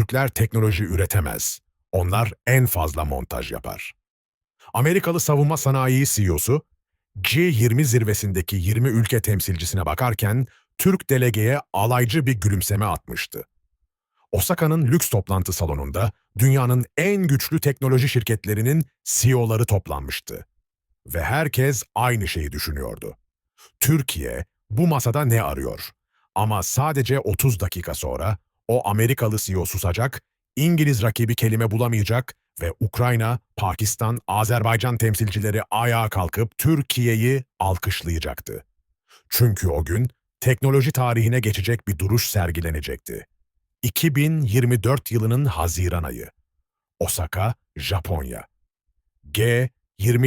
Türkler teknoloji üretemez. Onlar en fazla montaj yapar. Amerikalı savunma sanayi CEO'su, G20 zirvesindeki 20 ülke temsilcisine bakarken Türk delegeye alaycı bir gülümseme atmıştı. Osaka'nın lüks toplantı salonunda dünyanın en güçlü teknoloji şirketlerinin CEO'ları toplanmıştı. Ve herkes aynı şeyi düşünüyordu. Türkiye bu masada ne arıyor? Ama sadece 30 dakika sonra o Amerikalı CEO susacak, İngiliz rakibi kelime bulamayacak ve Ukrayna, Pakistan, Azerbaycan temsilcileri ayağa kalkıp Türkiye'yi alkışlayacaktı. Çünkü o gün teknoloji tarihine geçecek bir duruş sergilenecekti. 2024 yılının Haziran ayı. Osaka, Japonya. G20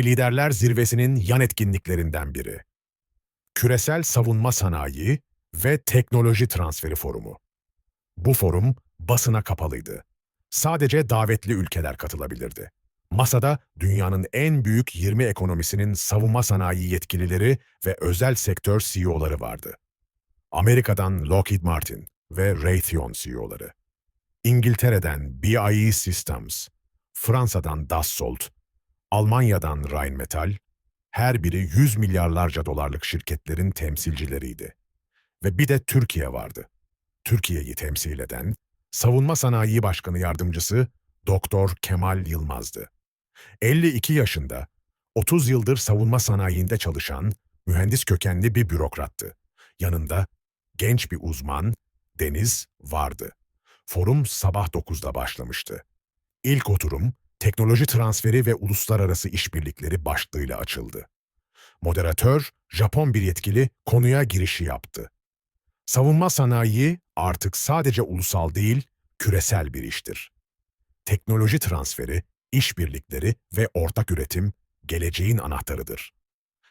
Liderler Zirvesi'nin yan etkinliklerinden biri. Küresel Savunma Sanayi ve Teknoloji Transferi Forumu. Bu forum basına kapalıydı. Sadece davetli ülkeler katılabilirdi. Masada dünyanın en büyük 20 ekonomisinin savunma sanayi yetkilileri ve özel sektör CEO'ları vardı. Amerika'dan Lockheed Martin ve Raytheon CEO'ları. İngiltere'den BAE Systems, Fransa'dan Dassault, Almanya'dan Rheinmetall, her biri 100 milyarlarca dolarlık şirketlerin temsilcileriydi. Ve bir de Türkiye vardı. Türkiye'yi temsil eden Savunma Sanayi Başkanı Yardımcısı Doktor Kemal Yılmaz'dı. 52 yaşında, 30 yıldır savunma sanayinde çalışan mühendis kökenli bir bürokrattı. Yanında genç bir uzman Deniz vardı. Forum sabah 9'da başlamıştı. İlk oturum teknoloji transferi ve uluslararası işbirlikleri başlığıyla açıldı. Moderatör, Japon bir yetkili konuya girişi yaptı. Savunma sanayi artık sadece ulusal değil, küresel bir iştir. Teknoloji transferi, işbirlikleri ve ortak üretim geleceğin anahtarıdır.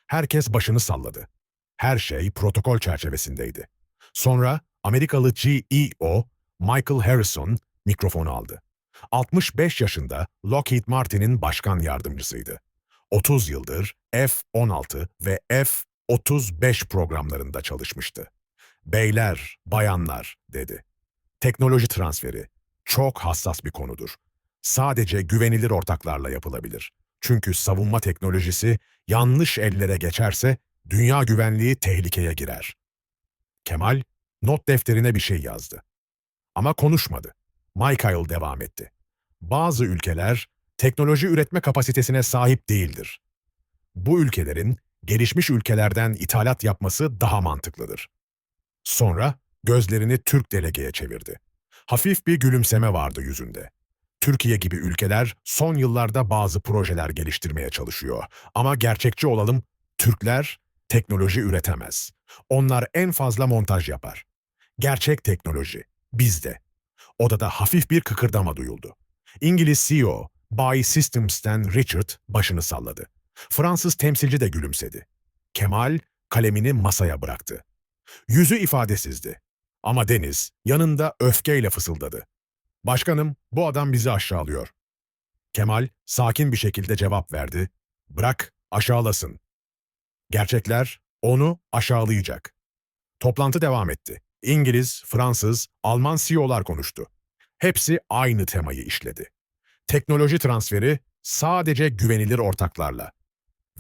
Herkes başını salladı. Her şey protokol çerçevesindeydi. Sonra Amerikalı GEO Michael Harrison mikrofonu aldı. 65 yaşında Lockheed Martin'in başkan yardımcısıydı. 30 yıldır F-16 ve F-35 programlarında çalışmıştı. Beyler, bayanlar dedi. Teknoloji transferi çok hassas bir konudur. Sadece güvenilir ortaklarla yapılabilir. Çünkü savunma teknolojisi yanlış ellere geçerse dünya güvenliği tehlikeye girer. Kemal not defterine bir şey yazdı. Ama konuşmadı. Michael devam etti. Bazı ülkeler teknoloji üretme kapasitesine sahip değildir. Bu ülkelerin gelişmiş ülkelerden ithalat yapması daha mantıklıdır. Sonra gözlerini Türk delegeye çevirdi. Hafif bir gülümseme vardı yüzünde. Türkiye gibi ülkeler son yıllarda bazı projeler geliştirmeye çalışıyor. Ama gerçekçi olalım, Türkler teknoloji üretemez. Onlar en fazla montaj yapar. Gerçek teknoloji, bizde. Odada hafif bir kıkırdama duyuldu. İngiliz CEO, Bay Systems'ten Richard başını salladı. Fransız temsilci de gülümsedi. Kemal kalemini masaya bıraktı. Yüzü ifadesizdi. Ama Deniz yanında öfkeyle fısıldadı. Başkanım, bu adam bizi aşağılıyor. Kemal sakin bir şekilde cevap verdi. Bırak, aşağılasın. Gerçekler onu aşağılayacak. Toplantı devam etti. İngiliz, Fransız, Alman CEO'lar konuştu. Hepsi aynı temayı işledi. Teknoloji transferi sadece güvenilir ortaklarla.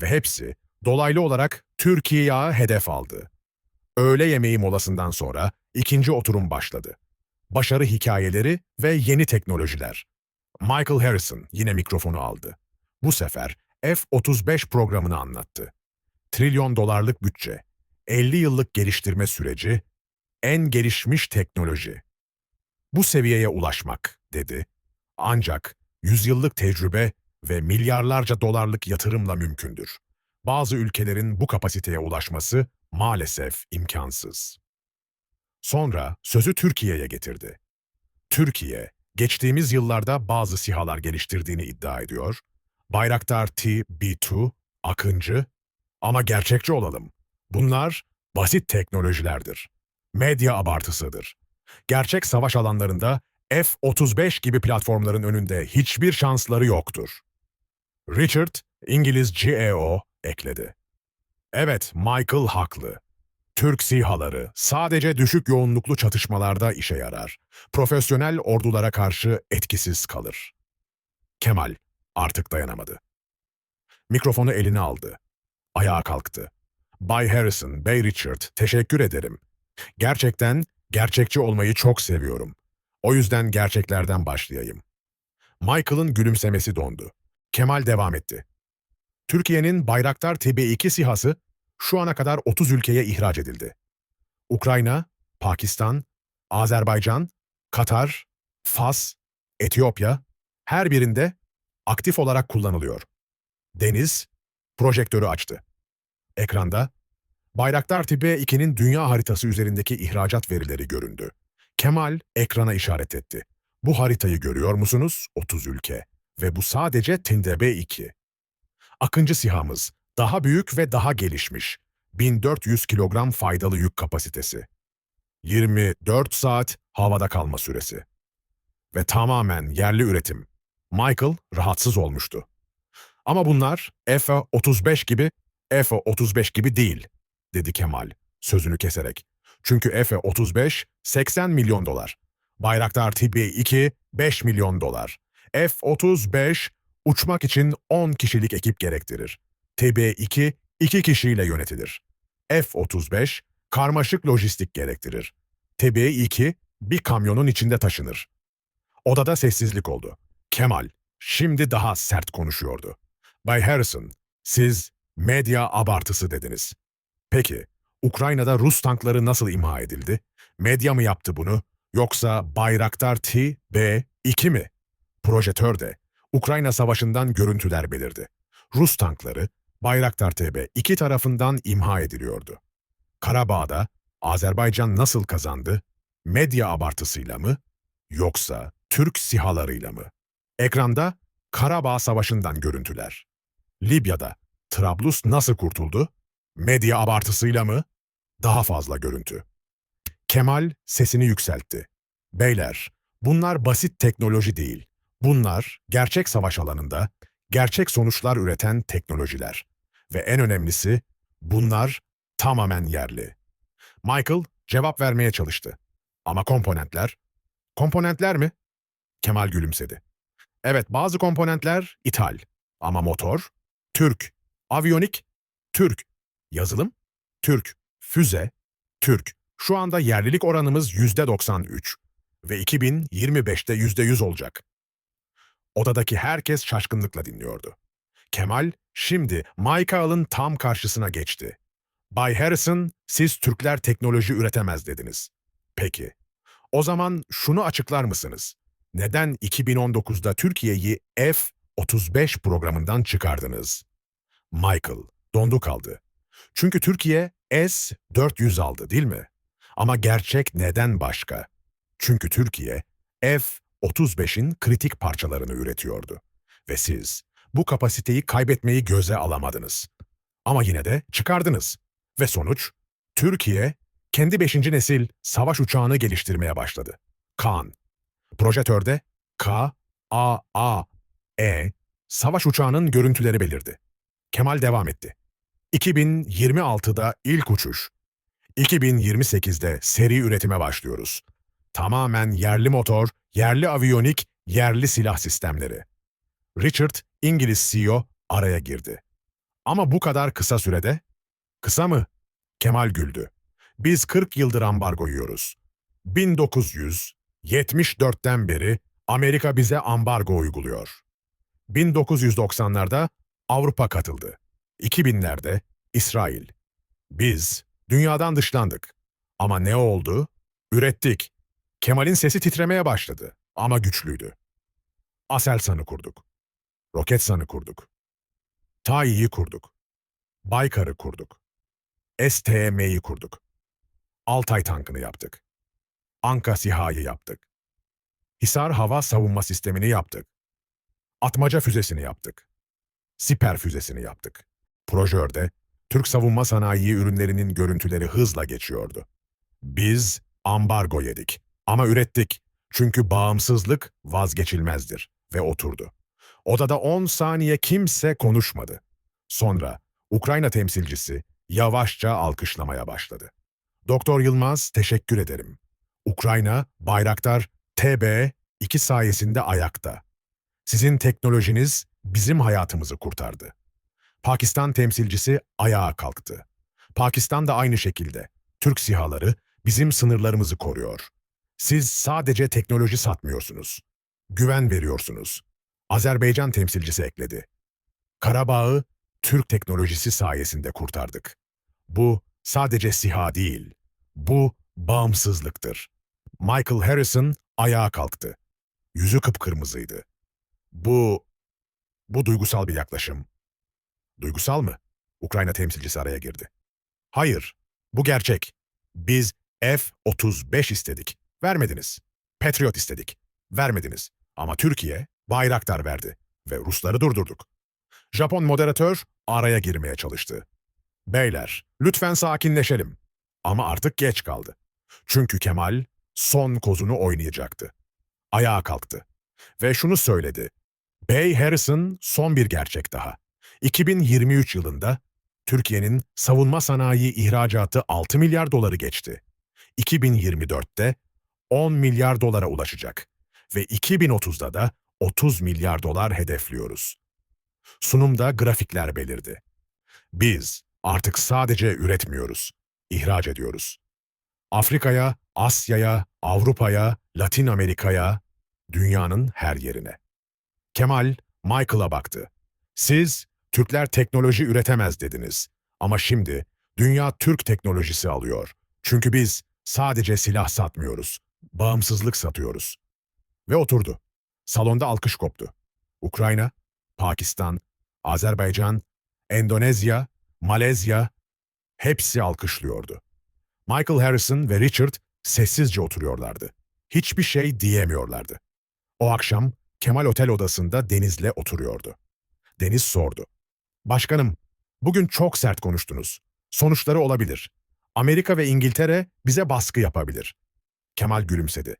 Ve hepsi dolaylı olarak Türkiye'ye hedef aldı. Öğle yemeği molasından sonra ikinci oturum başladı. Başarı hikayeleri ve yeni teknolojiler. Michael Harrison yine mikrofonu aldı. Bu sefer F-35 programını anlattı. Trilyon dolarlık bütçe, 50 yıllık geliştirme süreci, en gelişmiş teknoloji. Bu seviyeye ulaşmak, dedi. Ancak yüzyıllık tecrübe ve milyarlarca dolarlık yatırımla mümkündür. Bazı ülkelerin bu kapasiteye ulaşması maalesef imkansız. Sonra sözü Türkiye'ye getirdi. Türkiye, geçtiğimiz yıllarda bazı sihalar geliştirdiğini iddia ediyor. Bayraktar T-B2, Akıncı ama gerçekçi olalım. Bunlar basit teknolojilerdir. Medya abartısıdır. Gerçek savaş alanlarında F-35 gibi platformların önünde hiçbir şansları yoktur. Richard, İngiliz GEO ekledi. Evet, Michael haklı. Türk SİHA'ları sadece düşük yoğunluklu çatışmalarda işe yarar. Profesyonel ordulara karşı etkisiz kalır. Kemal artık dayanamadı. Mikrofonu eline aldı. Ayağa kalktı. Bay Harrison, Bay Richard, teşekkür ederim. Gerçekten gerçekçi olmayı çok seviyorum. O yüzden gerçeklerden başlayayım. Michael'ın gülümsemesi dondu. Kemal devam etti. Türkiye'nin Bayraktar TB2 SİHA'sı şu ana kadar 30 ülkeye ihraç edildi. Ukrayna, Pakistan, Azerbaycan, Katar, Fas, Etiyopya her birinde aktif olarak kullanılıyor. Deniz projektörü açtı. Ekranda Bayraktar TB2'nin dünya haritası üzerindeki ihracat verileri göründü. Kemal ekrana işaret etti. Bu haritayı görüyor musunuz? 30 ülke. Ve bu sadece TB2. Akıncı sihamız daha büyük ve daha gelişmiş. 1400 kilogram faydalı yük kapasitesi. 24 saat havada kalma süresi. Ve tamamen yerli üretim. Michael rahatsız olmuştu. Ama bunlar F-35 gibi, F-35 gibi değil, dedi Kemal sözünü keserek. Çünkü F-35 80 milyon dolar. Bayraktar TB2 5 milyon dolar. F-35 uçmak için 10 kişilik ekip gerektirir. TB2 2 kişiyle yönetilir. F-35 karmaşık lojistik gerektirir. TB2 bir kamyonun içinde taşınır. Odada sessizlik oldu. Kemal şimdi daha sert konuşuyordu. Bay Harrison, siz medya abartısı dediniz. Peki, Ukrayna'da Rus tankları nasıl imha edildi? Medya mı yaptı bunu? Yoksa Bayraktar T-B2 mi? Projektörde Ukrayna Savaşı'ndan görüntüler belirdi. Rus tankları Bayraktar TB2 tarafından imha ediliyordu. Karabağ'da Azerbaycan nasıl kazandı? Medya abartısıyla mı? Yoksa Türk sihalarıyla mı? Ekranda Karabağ Savaşı'ndan görüntüler. Libya'da Trablus nasıl kurtuldu? Medya abartısıyla mı? Daha fazla görüntü. Kemal sesini yükseltti. Beyler, bunlar basit teknoloji değil. Bunlar gerçek savaş alanında gerçek sonuçlar üreten teknolojiler. Ve en önemlisi bunlar tamamen yerli. Michael cevap vermeye çalıştı. Ama komponentler? Komponentler mi? Kemal gülümsedi. Evet bazı komponentler ithal. Ama motor? Türk. Aviyonik? Türk. Yazılım? Türk. Füze? Türk. Şu anda yerlilik oranımız %93 ve 2025'te %100 olacak. Odadaki herkes şaşkınlıkla dinliyordu. Kemal şimdi Michael'ın tam karşısına geçti. Bay Harrison, siz Türkler teknoloji üretemez dediniz. Peki, o zaman şunu açıklar mısınız? Neden 2019'da Türkiye'yi F-35 programından çıkardınız? Michael dondu kaldı. Çünkü Türkiye S-400 aldı değil mi? Ama gerçek neden başka? Çünkü Türkiye F-35'in kritik parçalarını üretiyordu. Ve siz bu kapasiteyi kaybetmeyi göze alamadınız. Ama yine de çıkardınız. Ve sonuç, Türkiye kendi 5. nesil savaş uçağını geliştirmeye başladı. Kaan. Projektörde K, A, A, E savaş uçağının görüntüleri belirdi. Kemal devam etti. 2026'da ilk uçuş. 2028'de seri üretime başlıyoruz. Tamamen yerli motor, yerli aviyonik, yerli silah sistemleri. Richard, İngiliz CEO, araya girdi. Ama bu kadar kısa sürede? Kısa mı? Kemal güldü. Biz 40 yıldır ambargo yiyoruz. 1974'ten beri Amerika bize ambargo uyguluyor. 1990'larda Avrupa katıldı. 2000'lerde İsrail. Biz dünyadan dışlandık. Ama ne oldu? Ürettik. Kemal'in sesi titremeye başladı ama güçlüydü. Aselsan'ı kurduk. Roketsan'ı kurduk. TAİ'yi kurduk. Baykar'ı kurduk. STM'yi kurduk. Altay tankını yaptık. Anka SİHA'yı yaptık. Hisar hava savunma sistemini yaptık. Atmaca füzesini yaptık. Siper füzesini yaptık. Projörde Türk savunma sanayi ürünlerinin görüntüleri hızla geçiyordu. Biz ambargo yedik ama ürettik. Çünkü bağımsızlık vazgeçilmezdir ve oturdu. Odada 10 saniye kimse konuşmadı. Sonra Ukrayna temsilcisi yavaşça alkışlamaya başladı. Doktor Yılmaz teşekkür ederim. Ukrayna, Bayraktar TB2 sayesinde ayakta. Sizin teknolojiniz bizim hayatımızı kurtardı. Pakistan temsilcisi ayağa kalktı. Pakistan da aynı şekilde. Türk sihaları bizim sınırlarımızı koruyor. Siz sadece teknoloji satmıyorsunuz. Güven veriyorsunuz. Azerbaycan temsilcisi ekledi. Karabağ'ı Türk teknolojisi sayesinde kurtardık. Bu sadece siha değil. Bu bağımsızlıktır. Michael Harrison ayağa kalktı. Yüzü kıpkırmızıydı. Bu, bu duygusal bir yaklaşım. Duygusal mı? Ukrayna temsilcisi araya girdi. Hayır, bu gerçek. Biz F-35 istedik. Vermediniz. Patriot istedik. Vermediniz. Ama Türkiye Bayraktar verdi ve Rusları durdurduk. Japon moderatör araya girmeye çalıştı. Beyler, lütfen sakinleşelim. Ama artık geç kaldı. Çünkü Kemal son kozunu oynayacaktı. Ayağa kalktı ve şunu söyledi. Bey Harrison son bir gerçek daha. 2023 yılında Türkiye'nin savunma sanayi ihracatı 6 milyar doları geçti. 2024'te 10 milyar dolara ulaşacak ve 2030'da da 30 milyar dolar hedefliyoruz. Sunumda grafikler belirdi. Biz artık sadece üretmiyoruz, ihraç ediyoruz. Afrika'ya, Asya'ya, Avrupa'ya, Latin Amerika'ya, dünyanın her yerine. Kemal, Michael'a baktı. Siz, Türkler teknoloji üretemez dediniz. Ama şimdi dünya Türk teknolojisi alıyor. Çünkü biz sadece silah satmıyoruz, bağımsızlık satıyoruz. Ve oturdu. Salonda alkış koptu. Ukrayna, Pakistan, Azerbaycan, Endonezya, Malezya hepsi alkışlıyordu. Michael Harrison ve Richard sessizce oturuyorlardı. Hiçbir şey diyemiyorlardı. O akşam Kemal otel odasında Deniz'le oturuyordu. Deniz sordu. Başkanım, bugün çok sert konuştunuz. Sonuçları olabilir. Amerika ve İngiltere bize baskı yapabilir. Kemal gülümsedi.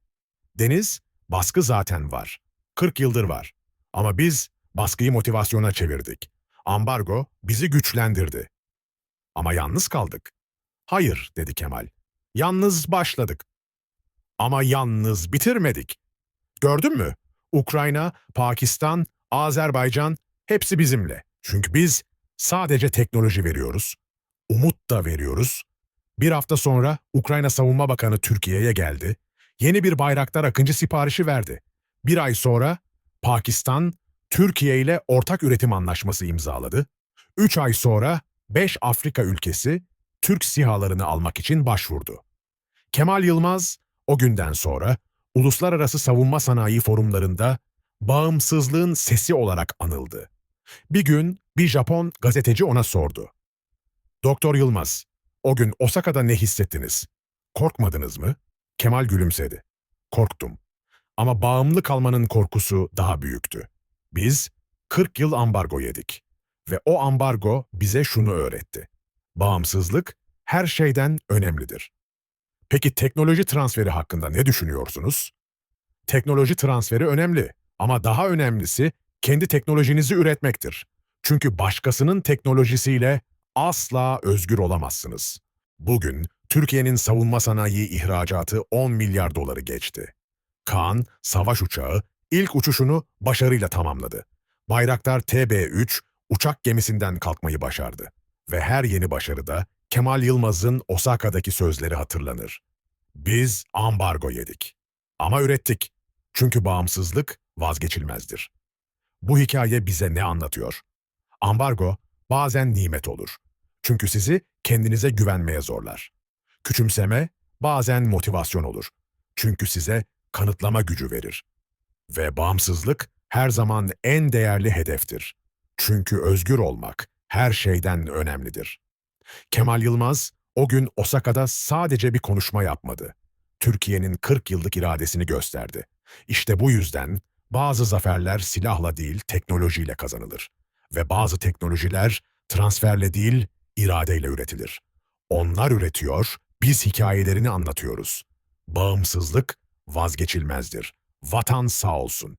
Deniz, baskı zaten var. 40 yıldır var. Ama biz baskıyı motivasyona çevirdik. Ambargo bizi güçlendirdi. Ama yalnız kaldık. Hayır, dedi Kemal. Yalnız başladık. Ama yalnız bitirmedik. Gördün mü? Ukrayna, Pakistan, Azerbaycan hepsi bizimle. Çünkü biz sadece teknoloji veriyoruz, umut da veriyoruz. Bir hafta sonra Ukrayna Savunma Bakanı Türkiye'ye geldi. Yeni bir Bayraktar Akıncı siparişi verdi. Bir ay sonra Pakistan, Türkiye ile ortak üretim anlaşması imzaladı. Üç ay sonra beş Afrika ülkesi Türk sihalarını almak için başvurdu. Kemal Yılmaz o günden sonra uluslararası savunma sanayi forumlarında bağımsızlığın sesi olarak anıldı. Bir gün bir Japon gazeteci ona sordu. Doktor Yılmaz, o gün Osaka'da ne hissettiniz? Korkmadınız mı? Kemal gülümsedi. Korktum. Ama bağımlı kalmanın korkusu daha büyüktü. Biz 40 yıl ambargo yedik. Ve o ambargo bize şunu öğretti. Bağımsızlık her şeyden önemlidir. Peki teknoloji transferi hakkında ne düşünüyorsunuz? Teknoloji transferi önemli ama daha önemlisi kendi teknolojinizi üretmektir. Çünkü başkasının teknolojisiyle asla özgür olamazsınız. Bugün Türkiye'nin savunma sanayi ihracatı 10 milyar doları geçti. Kaan, savaş uçağı, ilk uçuşunu başarıyla tamamladı. Bayraktar TB3 uçak gemisinden kalkmayı başardı. Ve her yeni başarıda Kemal Yılmaz'ın Osaka'daki sözleri hatırlanır. Biz ambargo yedik. Ama ürettik. Çünkü bağımsızlık vazgeçilmezdir. Bu hikaye bize ne anlatıyor? Ambargo bazen nimet olur. Çünkü sizi kendinize güvenmeye zorlar. Küçümseme bazen motivasyon olur. Çünkü size kanıtlama gücü verir. Ve bağımsızlık her zaman en değerli hedeftir. Çünkü özgür olmak her şeyden önemlidir. Kemal Yılmaz o gün Osaka'da sadece bir konuşma yapmadı. Türkiye'nin 40 yıllık iradesini gösterdi. İşte bu yüzden bazı zaferler silahla değil teknolojiyle kazanılır. Ve bazı teknolojiler transferle değil iradeyle üretilir. Onlar üretiyor, biz hikayelerini anlatıyoruz. Bağımsızlık vazgeçilmezdir. Vatan sağ olsun.